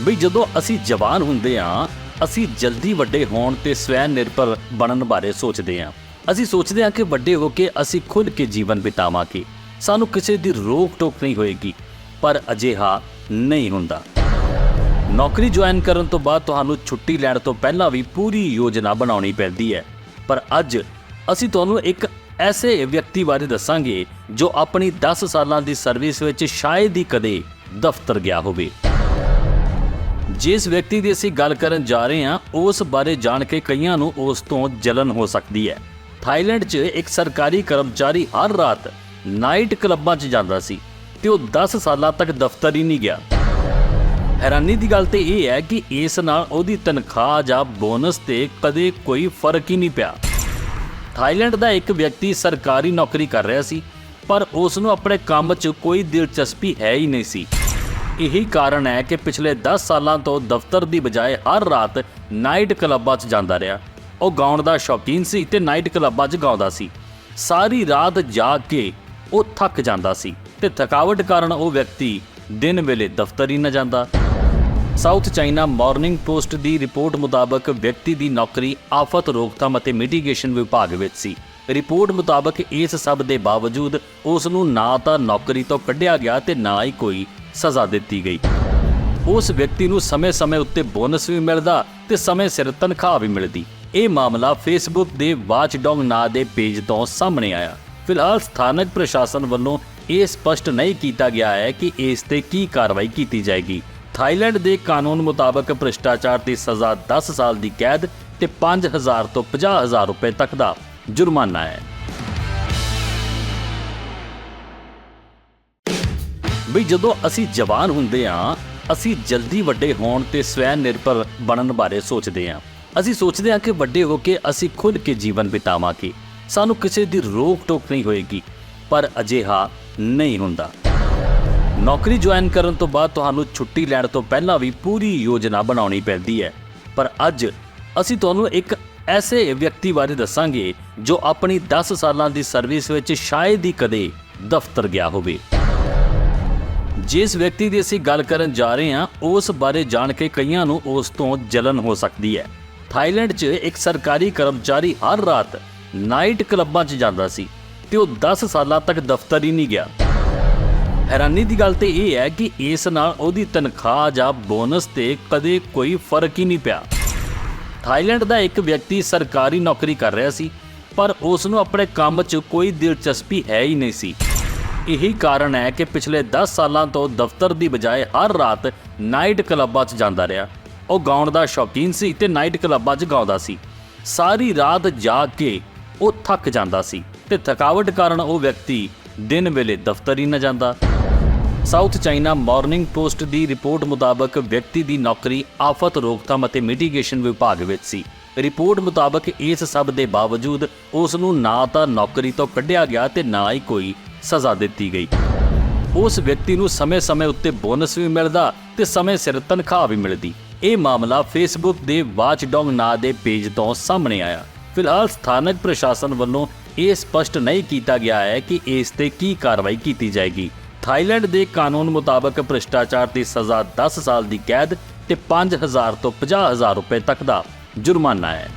ਵੀ ਜਦੋਂ ਅਸੀਂ ਜਵਾਨ ਹੁੰਦੇ ਹਾਂ, ਅਸੀਂ ਜਲਦੀ ਵੱਡੇ ਹੋਣ ਤੇ ਸਵੈ ਨਿਰਭਰ ਬਣਨ ਬਾਰੇ ਸੋਚਦੇ ਹਾਂ। ਅਸੀਂ ਸੋਚਦੇ ਹਾਂ ਕਿ ਵੱਡੇ ਹੋ ਕੇ ਅਸੀਂ ਖੁਦ ਕੇ ਜੀਵਨ ਬਿਤਾਵਾਂਗੇ। ਸਾਨੂੰ ਕਿਸੇ ਦੀ ਰੋਕ ਟੋਕ ਨਹੀਂ ਹੋਏਗੀ, ਪਰ ਅਜਿਹਾ ਨਹੀਂ ਹੁੰਦਾ। ਨੌਕਰੀ ਜੁਆਇਨ ਕਰਨ ਤੋਂ ਬਾਅਦ ਤੁਹਾਨੂੰ ਛੁੱਟੀ ਲੈਣ ਤੋਂ ਪਹਿਲਾਂ ਵੀ ਪੂਰੀ ਯੋਜਨਾ ਬਣਾਉਣੀ ਪੈਂਦੀ ਹੈ। ਪਰ ਅੱਜ ਅਸੀਂ ਤੁਹਾਨੂੰ ਇੱਕ ਐਸੇ ਵਿਅਕਤੀ ਬਾਰੇ ਦੱਸਾਂਗੇ ਜੋ ਆਪਣੀ 10 ਸਾਲਾਂ ਦੀ ਸਰਵਿਸ ਵਿੱਚ ਸ਼ਾਇਦ ਹੀ ਕਦੇ ਦਫ਼ਤਰ ਗਿਆ ਹੋਵੇ। ਜਿਸ ਵਿਅਕਤੀ ਦੀ ਅਸੀਂ ਗੱਲ ਕਰਨ ਜਾ ਰਹੇ ਹਾਂ, ਉਸ ਬਾਰੇ ਜਾਣ ਕੇ ਕਈਆਂ ਨੂੰ ਉਸ ਤੋਂ ਜਲਨ ਹੋ ਸਕਦੀ ਹੈ। ਥਾਈਲੈਂਡ 'ਚ ਇੱਕ ਸਰਕਾਰੀ ਕਰਮਚਾਰੀ ਹਰ ਰਾਤ ਨਾਈਟ ਕਲੱਬਾਂ 'ਚ ਜਾਂਦਾ ਸੀ ਤੇ ਉਹ 10 ਸਾਲਾਂ ਤੱਕ ਦਫ਼ਤਰ ਹੀ ਨਹੀਂ ਗਿਆ। ਹੈਰਾਨੀ ਦੀ ਗੱਲ ਤੇ ਇਹ ਹੈ ਕਿ ਇਸ ਨਾਲ ਉਹਦੀ ਤਨਖਾਹ ਜਾਂ ਬੋਨਸ ਤੇ ਕਦੇ ਕੋਈ ਫ਼ਰਕ ਹੀ ਨਹੀਂ ਪਿਆ। ਥਾਈਲੈਂਡ ਦਾ ਇੱਕ ਵਿਅਕਤੀ ਸਰਕਾਰੀ ਨੌਕਰੀ ਕਰ ਰਿਹਾ ਸੀ, ਪਰ ਉਸ ਨੂੰ ਆਪਣੇ ਕੰਮ 'ਚ ਕੋਈ ਦਿਲਚਸਪੀ ਹੈ ਹੀ ਨਹੀਂ ਸੀ। ਇਹੀ ਕਾਰਨ ਹੈ ਕਿ ਪਿਛਲੇ 10 ਸਾਲਾਂ ਤੋਂ ਦਫ਼ਤਰ ਦੀ ਬਜਾਏ ਹਰ ਰਾਤ ਨਾਈਟ ਕਲੱਬਾਂ 'ਚ ਜਾਂਦਾ ਰਿਹਾ। ਉਹ ਗਾਉਣ ਦਾ ਸ਼ੌਕੀਨ ਸੀ ਤੇ ਨਾਈਟ ਕਲੱਬਾਂ 'ਚ ਗਾਉਂਦਾ ਸੀ। ਸਾਰੀ ਰਾਤ ਜਾਗ ਕੇ ਉਹ ਥੱਕ ਜਾਂਦਾ ਸੀ ਤੇ ਥਕਾਵਟ ਕਾਰਨ ਉਹ ਵਿਅਕਤੀ ਦਿਨ ਵੇਲੇ ਦਫ਼ਤਰ ਹੀ ਨਾ ਜਾਂਦਾ। ਸਾਊਥ ਚਾਈਨਾ ਮਾਰਨਿੰਗ ਪੋਸਟ ਦੀ ਰਿਪੋਰਟ ਮੁਤਾਬਕ ਵਿਅਕਤੀ ਦੀ ਨੌਕਰੀ, ਆਫਤ, ਰੋਕਥਾਮ ਅਤੇ ਮਿਟੀਗੇਸ਼ਨ ਵਿਭਾਗ ਵਿੱਚ ਸੀ। ਰਿਪੋਰਟ ਮੁਤਾਬਕ ਇਸ ਸਭ ਦੇ ਬਾਵਜੂਦ ਉਸ ਨੂੰ ਨਾ ਤਾਂ ਨੌਕਰੀ ਤੋਂ ਕੱਢਿਆ ਗਿਆ ਤੇ ਨਾ ਹੀ ਕੋਈ ਸਜ਼ਾ ਦਿੱਤੀ ਗਈ। ਉਸ ਵਿਅਕਤੀ ਨੂੰ ਸਮੇਂ-ਸਮੇਂ ਉੱਤੇ ਬੋਨਸ ਵੀ ਮਿਲਦਾ ਤੇ ਸਮੇਂ ਸਿਰ ਤਨਖਾਹ ਵੀ ਮਿਲਦੀ। ਇਹ ਮਾਮਲਾ ਫੇਸਬੁੱਕ ਦੇ ਵਾਚਡੌਗ ਨਾਂ ਦੇ ਪੇਜ ਤੋਂ ਸਾਹਮਣੇ ਆਇਆ। ਫਿਲਹਾਲ ਸਥਾਨਕ ਪ੍ਰਸ਼ਾਸਨ ਵੱਲੋਂ ਇਹ ਸਪਸ਼ਟ ਨਹੀਂ ਕੀਤਾ ਗਿਆ ਹੈ ਕਿ ਇਸ ਤੇ ਕੀ ਕਾਰਵਾਈ ਕੀਤੀ ਜਾਏਗੀ। ਥਾਈਲੈਂਡ ਦੇ ਕਾਨੂੰਨ ਮੁਤਾਬਕ ਭ੍ਰਿਸ਼ਟਾਚਾਰ ਦੀ ਸਜ਼ਾ 10 ਸਾਲ ਦੀ ਕੈਦ ਤੇ 5000 ਤੋਂ 50000 ਰੁਪਏ ਤੱਕ ਦਾ ਜੁਰਮਾਨਾ ਹੈ। ਵੀ ਜਦੋਂ ਅਸੀਂ ਜਵਾਨ ਹੁੰਦੇ ਹਾਂ, ਅਸੀਂ ਜਲਦੀ ਵੱਡੇ ਹੋਣ ਤੇ ਸਵੈ ਨਿਰਭਰ ਬਣਨ ਬਾਰੇ ਸੋਚਦੇ ਹਾਂ। ਅਸੀਂ ਸੋਚਦੇ ਹਾਂ ਕਿ ਵੱਡੇ ਹੋ ਕੇ ਅਸੀਂ ਖੁਦ ਕੇ ਜੀਵਨ ਬਿਤਾਵਾਂਗੇ। ਸਾਨੂੰ ਕਿਸੇ ਦੀ ਰੋਕ ਟੋਕ ਨਹੀਂ ਹੋਏਗੀ, ਪਰ ਅਜਿਹਾ ਨਹੀਂ ਹੁੰਦਾ। ਨੌਕਰੀ ਜੁਆਇਨ ਕਰਨ ਤੋਂ ਬਾਅਦ ਤੁਹਾਨੂੰ ਛੁੱਟੀ ਲੈਣ ਤੋਂ ਪਹਿਲਾਂ ਵੀ ਪੂਰੀ ਯੋਜਨਾ ਬਣਾਉਣੀ ਪੈਂਦੀ ਹੈ। ਪਰ ਅੱਜ ਅਸੀਂ ਤੁਹਾਨੂੰ ਇੱਕ ਐਸੇ ਵਿਅਕਤੀ ਬਾਰੇ ਦੱਸਾਂਗੇ ਜੋ ਆਪਣੀ 10 ਸਾਲਾਂ ਦੀ ਸਰਵਿਸ ਵਿੱਚ ਸ਼ਾਇਦ ਹੀ ਕਦੇ ਦਫ਼ਤਰ ਗਿਆ ਹੋਵੇ। ਜਿਸ ਵਿਅਕਤੀ ਦੀ ਅਸੀਂ ਗੱਲ ਕਰਨ ਜਾ ਰਹੇ ਹਾਂ, ਉਸ ਬਾਰੇ ਜਾਣ ਕੇ ਕਈਆਂ ਨੂੰ ਉਸ ਤੋਂ ਜਲਨ ਹੋ ਸਕਦੀ ਹੈ। ਥਾਈਲੈਂਡ 'ਚ ਇੱਕ ਸਰਕਾਰੀ ਕਰਮਚਾਰੀ ਹਰ ਰਾਤ ਨਾਈਟ ਕਲੱਬਾਂ 'ਚ ਜਾਂਦਾ ਸੀ ਤੇ ਉਹ 10 ਸਾਲਾਂ ਤੱਕ ਦਫ਼ਤਰ ਹੀ ਨਹੀਂ ਗਿਆ। ਹੈਰਾਨੀ ਦੀ ਗੱਲ ਤੇ ਇਹ ਹੈ ਕਿ ਇਸ ਨਾਲ ਉਹਦੀ ਤਨਖਾਹ ਜਾਂ ਬੋਨਸ ਤੇ ਕਦੇ ਕੋਈ ਫ਼ਰਕ ਹੀ ਨਹੀਂ ਪਿਆ। ਥਾਈਲੈਂਡ ਦਾ ਇੱਕ ਵਿਅਕਤੀ ਸਰਕਾਰੀ ਨੌਕਰੀ ਕਰ ਰਿਹਾ ਸੀ, ਪਰ ਉਸ ਨੂੰ ਆਪਣੇ ਕੰਮ 'ਚ ਕੋਈ ਦਿਲਚਸਪੀ ਹੈ ਹੀ ਨਹੀਂ ਸੀ। ਇਹੀ ਕਾਰਨ ਹੈ ਕਿ ਪਿਛਲੇ 10 ਸਾਲਾਂ ਤੋਂ ਦਫ਼ਤਰ ਦੀ ਬਜਾਏ ਹਰ ਰਾਤ ਨਾਈਟ ਕਲੱਬਾਂ 'ਚ ਜਾਂਦਾ ਰਿਹਾ। ਉਹ ਗਾਉਣ ਦਾ ਸ਼ੌਕੀਨ ਸੀ ਤੇ ਨਾਈਟ ਕਲੱਬਾਂ 'ਚ ਗਾਉਂਦਾ ਸੀ। ਸਾਰੀ ਰਾਤ ਜਾਗ ਕੇ ਉਹ ਥੱਕ ਜਾਂਦਾ ਸੀ ਤੇ ਥਕਾਵਟ ਕਾਰਨ ਉਹ ਵਿਅਕਤੀ ਦਿਨ ਵੇਲੇ ਦਫ਼ਤਰ ਹੀ ਨਾ ਜਾਂਦਾ। ਸਾਊਥ ਚਾਈਨਾ ਮਾਰਨਿੰਗ ਪੋਸਟ ਦੀ ਰਿਪੋਰਟ ਮੁਤਾਬਕ ਵਿਅਕਤੀ ਦੀ ਨੌਕਰੀ, ਆਫਤ, ਰੋਕਥਾਮ ਅਤੇ ਮਿਟੀਗੇਸ਼ਨ ਵਿਭਾਗ ਵਿੱਚ ਸੀ। ਰਿਪੋਰਟ ਮੁਤਾਬਕ ਇਸ ਸਭ ਦੇ ਬਾਵਜੂਦ ਉਸ ਨੂੰ ਨਾ ਤਾਂ ਨੌਕਰੀ ਤੋਂ ਕੱਢਿਆ ਗਿਆ ਤੇ ਨਾ ਹੀ ਕੋਈ ਸਜ਼ਾ ਦਿੱਤੀ ਗਈ। ਉਸ ਵਿਅਕਤੀ ਨੂੰ ਸਮੇਂ-ਸਮੇਂ ਉੱਤੇ ਬੋਨਸ ਵੀ ਮਿਲਦਾ ਤੇ ਸਮੇਂ ਸਿਰ ਤਨਖਾਹ ਵੀ ਮਿਲਦੀ। ਇਹ ਮਾਮਲਾ ਫੇਸਬੁੱਕ ਦੇ ਵਾਚਡੌਗ ਨਾਂ ਦੇ ਪੇਜ ਤੋਂ ਸਾਹਮਣੇ ਆਇਆ। ਫਿਲਹਾਲ ਸਥਾਨਕ ਪ੍ਰਸ਼ਾਸਨ ਵੱਲੋਂ ਇਹ ਸਪਸ਼ਟ ਨਹੀਂ ਕੀਤਾ ਗਿਆ ਹੈ ਕਿ ਇਸ ਤੇ ਕੀ ਕਾਰਵਾਈ ਕੀਤੀ ਜਾਏਗੀ। ਥਾਈਲੈਂਡ ਦੇ ਕਾਨੂੰਨ ਮੁਤਾਬਕ ਭ੍ਰਿਸ਼ਟਾਚਾਰ ਦੀ ਸਜ਼ਾ 10 ਸਾਲ ਦੀ ਕੈਦ ਤੇ 5000 ਤੋਂ 50000 ਰੁਪਏ ਤੱਕ ਦਾ ਜੁਰਮਾਨਾ ਹੈ।